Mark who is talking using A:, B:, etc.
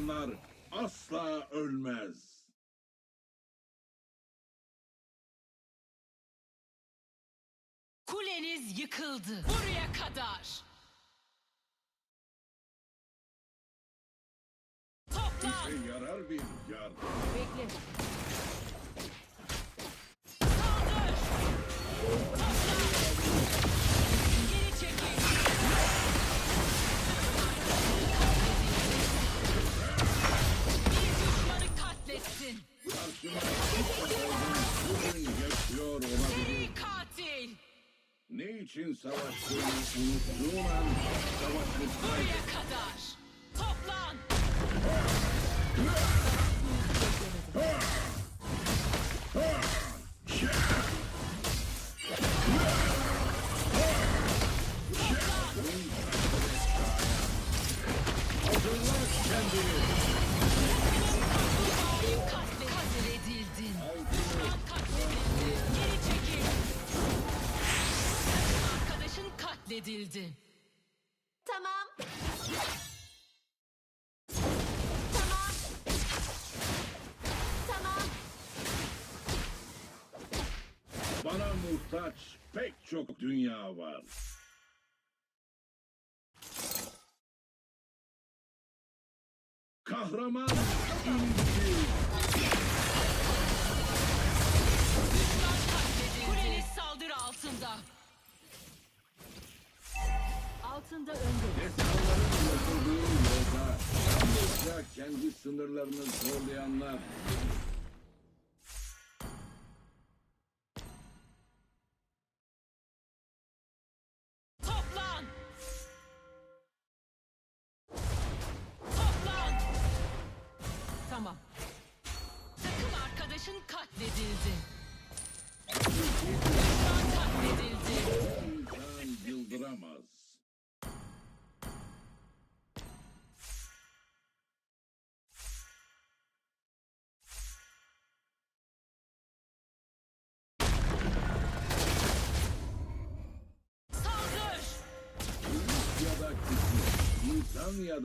A: kahramanlar asla ölmez.
B: Kuleniz yıkıldı. Buraya kadar. Toplan.
A: İşe yarar bir yardım.
C: Bekle.
A: Yaşıyor olabilir.
B: Seri katil.
A: Ne için savaştığını unuttuğun an savaşmışsın.
B: Buraya kadar. Toplan.
A: Hazırla kendini.
B: Katledildi.
C: Tamam. Tamam. Tamam.
A: Bana muhtaç pek çok dünya var. Kahraman inci.
B: Altında
C: önde.
A: Destanların yapıldığı kendi sınırlarını zorlayanlar on the other